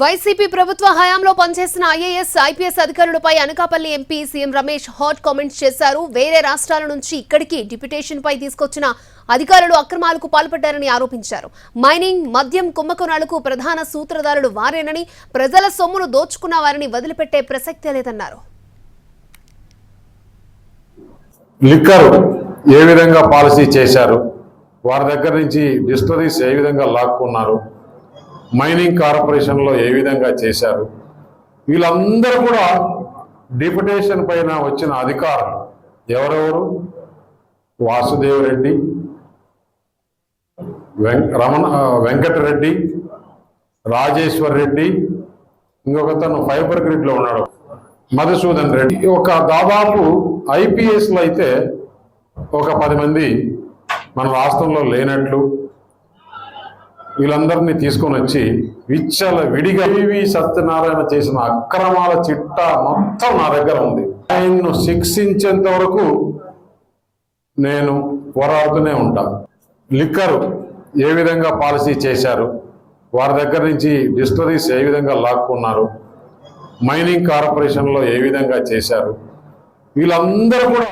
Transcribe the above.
YCP ప్రభుత్వ హయాంలో పనిచేసిన ఐఏఎస్ ఐపీఎస్ అధికారులపై Anakapalli MP CM Ramesh hot comments చేశారు. వేరే రాష్ట్రాల నుంచి ఇక్కడికి డిప్యుటేషన్ పై తీసుకొచ్చిన అధికారులు అక్రమాలకు పాల్పడ్డారని ఆరోపించారు. మైనింగ్ మద్యం కుంభకోణాలకు ప్రధాన సూత్రధారులు వారేనని ప్రజల సొమ్మును దోచుకున్న వారిని వదిలిపెట్టే ప్రసక్తే లేదన్నారు. లిక్కర్ ఏ విధంగా పాలసీ చేశారు? వారి దగ్గర నుంచి డిస్టరీస్ ఏ విధంగా లాక్కున్నారు? మైనింగ్ కార్పొరేషన్లో ఏ విధంగా చేశారు? వీళ్ళందరూ కూడా డిప్యుటేషన్ పైన వచ్చిన అధికారులు ఎవరెవరు? వాసుదేవ్ రెడ్డి వెం రమణ వెంకటరెడ్డి రాజేశ్వర్ రెడ్డి ఇంకొక తను ఫైబర్ గ్రిడ్లో ఉన్నాడు మధుసూదన్ రెడ్డి. ఒక దాదాపు ఐపీఎస్లో అయితే ఒక పది మంది మన రాష్ట్రంలో లేనట్లు వీళ్ళందరినీ తీసుకొని వచ్చి విచ్చల విడిగా వివి సత్యనారాయణ చేసిన అక్రమాల చిట్టా మొత్తం నా దగ్గర ఉంది. ఆయన్ను శిక్షించేంత వరకు నేను పోరాడుతూనే ఉంటాను లిక్కరు ఏ విధంగా పాలసీ చేశారు? వారి దగ్గర నుంచి డిస్టరీస్ ఏ విధంగా లాక్కున్నారు? మైనింగ్ కార్పొరేషన్లో ఏ విధంగా చేశారు? వీళ్ళందరూ కూడా